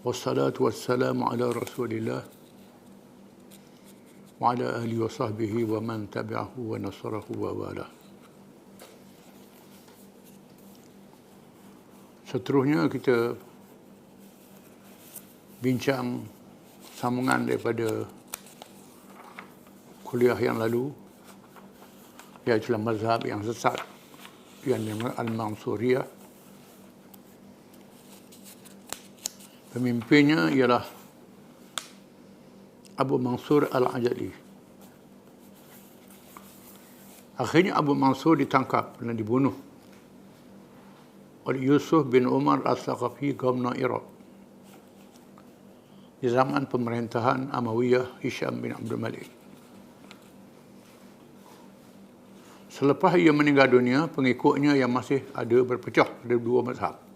والصلاة والسلام على رسول الله وعلى man tabi'ahu ومن تبعه ونصره وواله Seterusnya kita bincang sambungan daripada kuliah yang lalu iaitulah mazhab yang sesat yang dinamakan Al-Mansuriyah. Pemimpinnya ialah Abu Mansur Al-Ajali. Akhirnya Abu Mansur ditangkap dan dibunuh oleh Yusuf bin Umar Al-Thaqafi, Gubernur Iraq. Di zaman pemerintahan Amawiyah Hisham bin Abdul Malik. Selepas ia meninggal dunia, pengikutnya yang masih ada berpecah pada dua mazhab.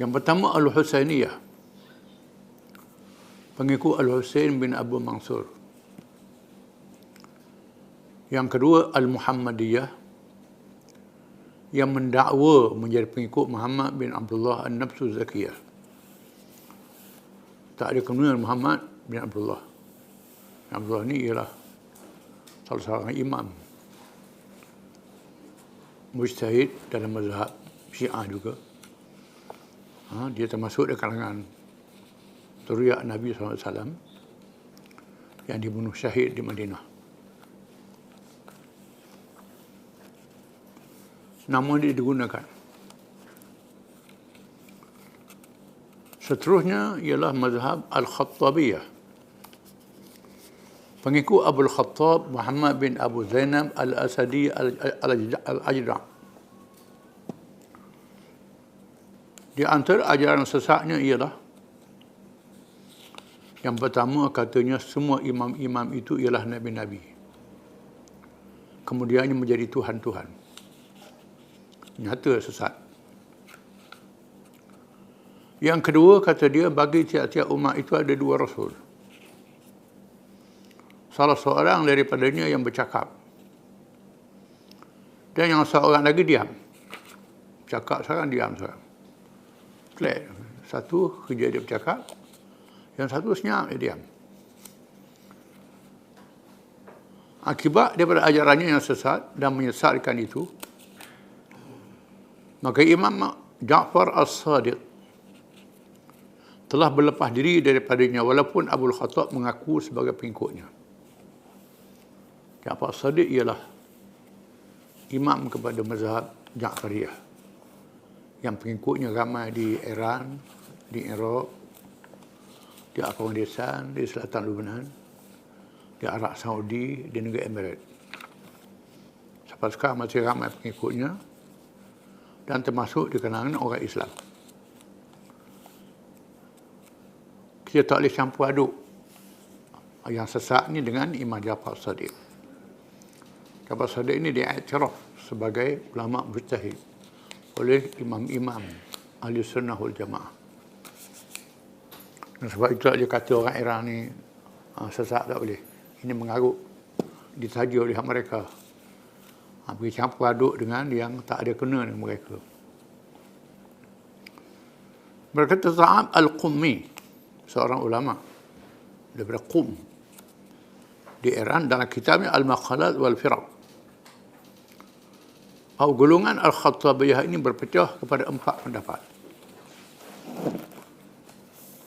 Yang pertama Al-Husainiyah. Pengikut Al-Husain bin Abu Mansur. Yang kedua Al-Muhammadiyah yang mendakwa menjadi pengikut Muhammad bin Abdullah An-Nafsu Zakiyah. Tak ada kemudian Muhammad bin Abdullah. Abdullah ni ialah salah seorang imam. Mujtahid dalam mazhab Syiah juga ha, dia termasuk di kalangan Turiak Nabi SAW yang dibunuh syahid di Madinah. Nama dia digunakan. Seterusnya ialah mazhab Al-Khattabiyah. Pengikut Abu Al-Khattab Muhammad bin Abu Zainab Al-Asadi Al-Ajda' Di antara ajaran sesatnya ialah yang pertama katanya semua imam-imam itu ialah nabi-nabi. Kemudiannya menjadi tuhan-tuhan. Nyata sesat. Yang kedua kata dia bagi tiap-tiap umat itu ada dua rasul. Salah seorang daripadanya yang bercakap. Dan yang seorang lagi diam. Cakap seorang, diam seorang flat. Satu kerja dia bercakap, yang satu senyap dia diam. Akibat daripada ajarannya yang sesat dan menyesatkan itu, maka Imam Ja'far As-Sadiq telah berlepas diri daripadanya walaupun Abu Khattab mengaku sebagai pengikutnya. Ja'far As-Sadiq ialah imam kepada mazhab Ja'fariyah yang pengikutnya ramai di Iran, di Iraq, di Afghanistan, di selatan Lebanon, di Arab Saudi, di negara Emirat. Sampai sekarang masih ramai pengikutnya dan termasuk di kalangan orang Islam. Kita tak boleh campur aduk yang sesat ni dengan Imam Jafar Sadiq. Jafar Sadiq ini dia sebagai ulama mujtahid oleh imam-imam ahli sunnah wal jamaah. Dan sebab itu dia kata orang Iran ni uh, sesat tak boleh. Ini mengarut ditaja oleh mereka. Ha, pergi campur aduk dengan yang tak ada kena dengan mereka. Berkata Sa'ab Al-Qummi, seorang ulama daripada Qum di Iran dalam kitabnya Al-Maqalat wal-Firaq bahawa golongan Al-Khattabiyah ini berpecah kepada empat pendapat.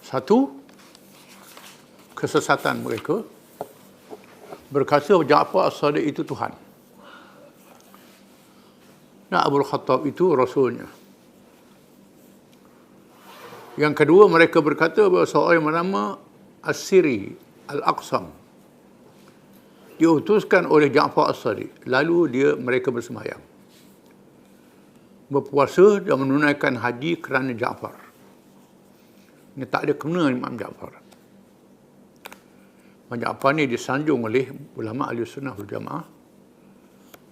Satu, kesesatan mereka berkata Ja'far As-Sadiq itu Tuhan. Dan Abu Khattab itu Rasulnya. Yang kedua, mereka berkata bahawa seorang yang bernama As-Siri Al-Aqsam diutuskan oleh Ja'far As-Sadiq. Lalu dia mereka bersemayam berpuasa dan menunaikan haji kerana Ja'far. Ini tak ada kena Imam Ja'far. Imam Ja'far ni disanjung oleh ulama ahli sunnah wal jamaah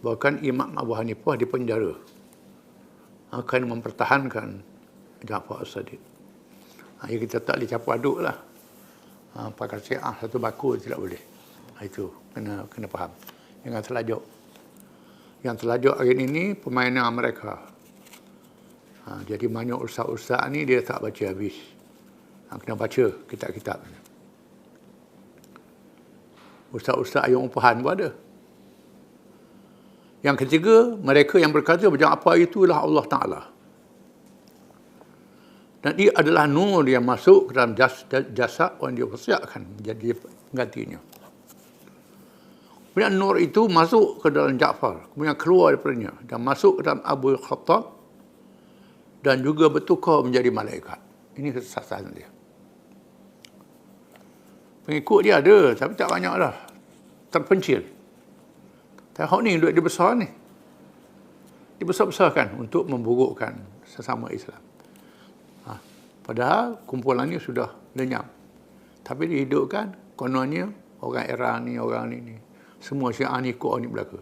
bahkan Imam Abu Hanifah di penjara akan mempertahankan Ja'far as-Sadiq. Ha, ya kita tak boleh campur aduk lah. Ha, pakai syiah satu baku tidak boleh. Ha, itu kena kena faham. Jangan terlajuk. Yang terlajuk hari ini permainan mereka. Ha, jadi banyak ustaz-ustaz ni dia tak baca habis. Ha, kena baca kitab-kitab. Ustaz-ustaz yang umpahan pun ada. Yang ketiga, mereka yang berkata bahawa apa itulah Allah Ta'ala. Dan ia adalah nur yang masuk ke dalam jas, jasad orang dia persiapkan menjadi penggantinya. Kemudian nur itu masuk ke dalam Ja'far. Kemudian keluar daripadanya. Dan masuk ke dalam Abu Khattab. Dan juga bertukar menjadi malaikat. Ini kesesatan dia. Pengikut dia ada, tapi tak banyak lah. Terpencil. Tengok ni duit dia besar ni. Dibesar-besarkan untuk memburukkan sesama Islam. Ha. Padahal kumpulannya sudah lenyap. Tapi dihidupkan, kononnya orang Iran ni, orang ni, ni. Semua syiah ni ni belaka.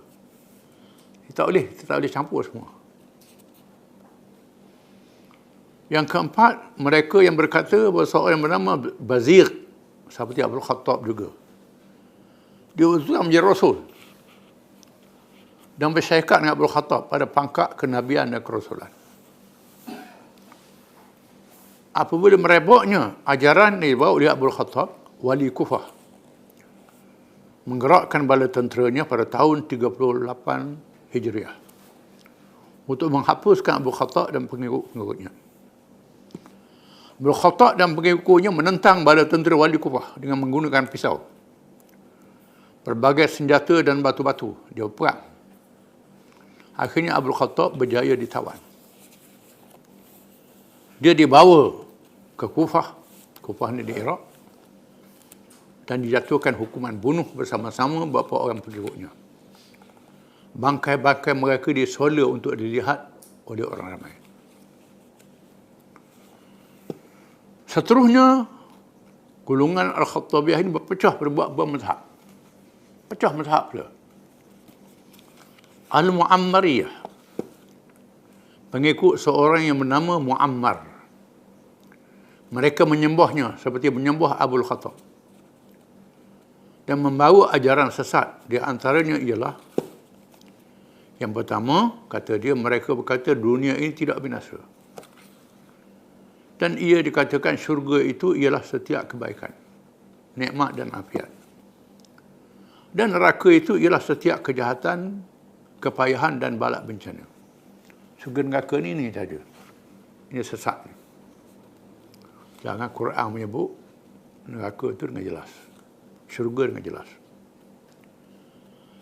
Tak boleh, tak boleh campur semua. Yang keempat, mereka yang berkata bahawa seorang yang bernama Bazir, seperti Abdul Khattab juga. Dia usul menjadi Rasul dan bersyaikat dengan Abdul Khattab pada pangkat kenabian dan kerasulan. Apabila merebaknya ajaran ini bawa oleh Abdul Khattab, wali Kufah, menggerakkan bala tenteranya pada tahun 38 Hijriah untuk menghapuskan Abu Khattab dan pengikut-pengikutnya. Khattab dan pengikutnya menentang bala tentera wali Kufah dengan menggunakan pisau. Berbagai senjata dan batu-batu. Dia perang. Akhirnya Abdul Khattab berjaya ditawan. Dia dibawa ke Kufah, Kufah ni di Iraq, dan dijatuhkan hukuman bunuh bersama-sama beberapa orang pengikutnya. Bangkai-bangkai mereka disola untuk dilihat oleh orang ramai. Seterusnya, golongan Al-Khattabiyah ini berpecah berbuat bermazhab. Pecah mazhab pula. Al-Mu'ammariyah. Pengikut seorang yang bernama Mu'ammar. Mereka menyembahnya seperti menyembah Abu Khattab. Dan membawa ajaran sesat. Di antaranya ialah yang pertama, kata dia, mereka berkata dunia ini tidak binasa. Dan ia dikatakan syurga itu ialah setiap kebaikan. Nikmat dan afiat. Dan neraka itu ialah setiap kejahatan kepayahan dan balak bencana. Surga neraka ni ni saja. Ini sesat. Jangan Quran menyebut neraka itu dengan jelas. Syurga dengan jelas.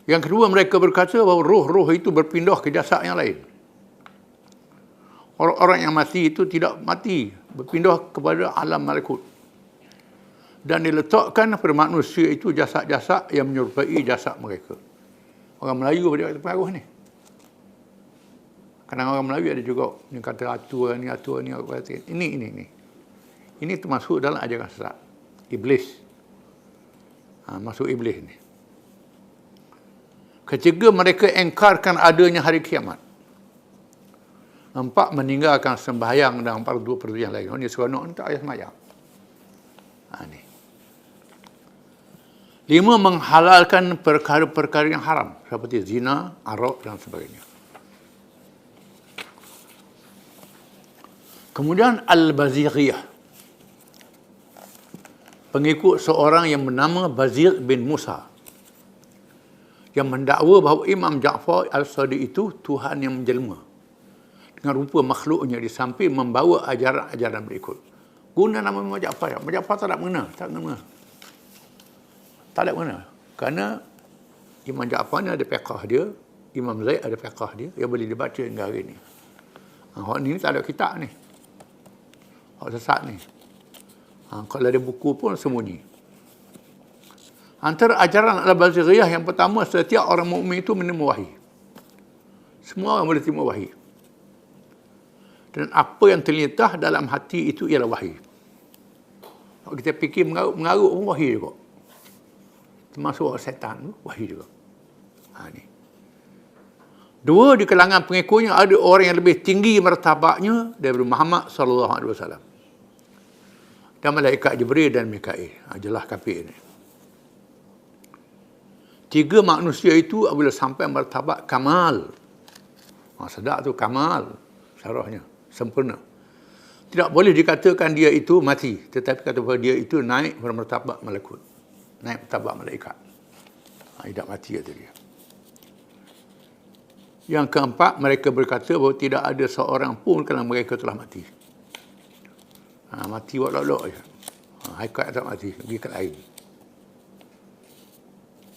Yang kedua mereka berkata bahawa roh-roh itu berpindah ke jasad yang lain. Orang-orang yang mati itu tidak mati, berpindah kepada alam malakut. Dan diletakkan pada manusia itu jasad-jasad yang menyerupai jasad mereka. Orang Melayu pada kata pengaruh ni. Kadang orang Melayu ada juga yang kata atur ni, atur ni, kata, ini, ini, ini. Ini termasuk dalam ajaran sesat. Iblis. Ha, masuk iblis ni. Ketiga mereka engkarkan adanya hari kiamat. Empat meninggalkan sembahyang dan empat dua perdu yang lain. Ini seronok ni tak ayah semayang. Ha, ni. Lima, menghalalkan perkara-perkara yang haram seperti zina, arak dan sebagainya. Kemudian Al-Baziriyah. Pengikut seorang yang bernama Bazir bin Musa. Yang mendakwa bahawa Imam Ja'far al-Sadiq itu Tuhan yang menjelma. Dengan rupa makhluknya di samping membawa ajaran-ajaran berikut. Guna nama. Imam Ja'far tak nak mengenal. Tak nak mengenal. Tak ada mana. Kerana Imam Ja'far ni ada fiqah dia, Imam Zaid ada fiqah dia, yang boleh dibaca hingga hari ni. Ha, ni tak ada kitab ni. Orang sesat ni. Ha, kalau ada buku pun sembunyi. Antara ajaran Al-Baziriyah yang pertama, setiap orang mukmin itu menerima wahyi. Semua orang boleh terima wahyi. Dan apa yang terlintas dalam hati itu ialah wahyu. Kalau kita fikir mengarut-mengarut pun wahyu juga. Termasuk orang setan tu, wahyu juga. Ha, ni. Dua di kalangan pengikutnya ada orang yang lebih tinggi martabatnya daripada Muhammad sallallahu alaihi wasallam. Dan malaikat Jibril dan Mikail. Ha, jelas kafir ini. Tiga manusia itu apabila sampai martabat kamal. Ha, sedap tu kamal syarahnya sempurna. Tidak boleh dikatakan dia itu mati, tetapi kata bahawa dia itu naik pada martabat malakut. Naik martabat malaikat. Ha, tidak mati kata dia. Yang keempat, mereka berkata bahawa tidak ada seorang pun kerana mereka telah mati. Ha, mati buat lok-lok je. Ha, haikat tak mati, pergi ke lain.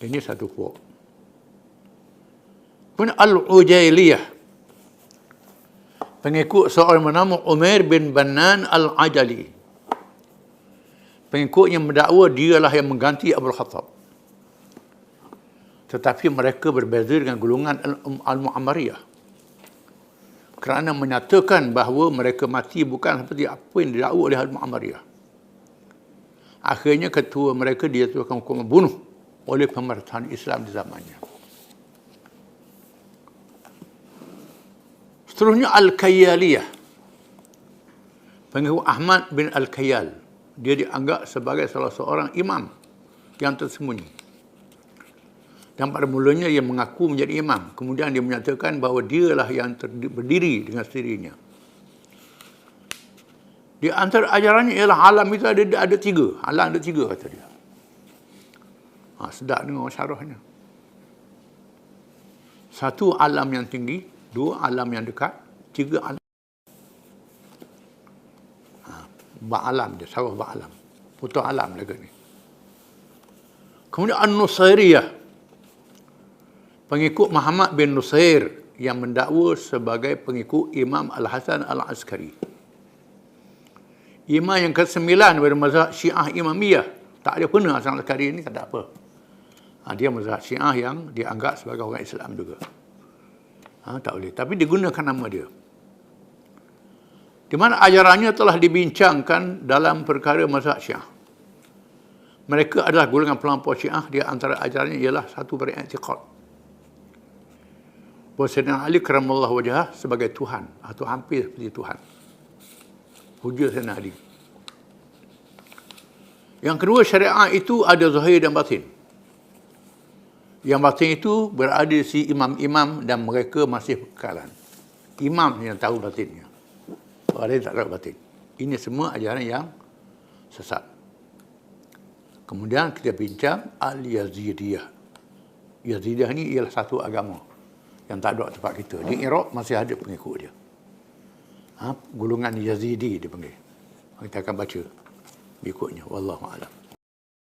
Ini satu puak. Pun Al-Ujailiyah pengikut seorang bernama Umar bin Banan Al-Ajali. Pengikut yang mendakwa dialah yang mengganti Abu Khattab. Tetapi mereka berbeza dengan golongan Al-Mu'ammariyah. Kerana menyatakan bahawa mereka mati bukan seperti apa yang didakwa oleh Al-Mu'ammariyah. Akhirnya ketua mereka dijatuhkan hukuman bunuh oleh pemerintahan Islam di zamannya. Seterusnya Al-Kayyaliyah. Pengikut Ahmad bin Al-Kayyal. Dia dianggap sebagai salah seorang imam yang tersembunyi. Dan pada mulanya ia mengaku menjadi imam. Kemudian dia menyatakan bahawa dialah yang berdiri dengan sendirinya. Di antara ajarannya ialah alam itu ada ada tiga. Alam ada tiga kata dia. Ha, sedap dengar syarahnya. Satu alam yang tinggi, dua alam yang dekat, tiga alam. Ha, alam dia, sawah alam. Putus alam lagi ni. Kemudian An-Nusairiyah. Pengikut Muhammad bin Nusair yang mendakwa sebagai pengikut Imam Al-Hasan Al-Askari. Imam yang ke-9 dari mazhab Syiah Imamiyah. Tak ada pernah Hasan Al-Askari ini, tak ada apa. Ha, dia mazhab Syiah yang dianggap sebagai orang Islam juga. Ha, tak boleh. Tapi digunakan nama dia. Di mana ajarannya telah dibincangkan dalam perkara mazhab syiah. Mereka adalah golongan pelampau syiah. Dia antara ajarannya ialah satu beri'atiqad. Bahawa Sayyidina Ali keramallahu wajah sebagai Tuhan. Atau hampir seperti Tuhan. Hujur Sayyidina Ali. Yang kedua syariah itu ada zahir dan batin. Yang batin itu berada si imam-imam dan mereka masih kekalan. Imam yang tahu batinnya. Orang lain tak tahu batin. Ini semua ajaran yang sesat. Kemudian kita bincang Al-Yazidiyah. Yazidiyah ini ialah satu agama yang tak ada tempat kita. Di Iraq masih ada pengikut dia. Ha? Gulungan Yazidi dia panggil. Kita akan baca berikutnya. Wallahu'alam.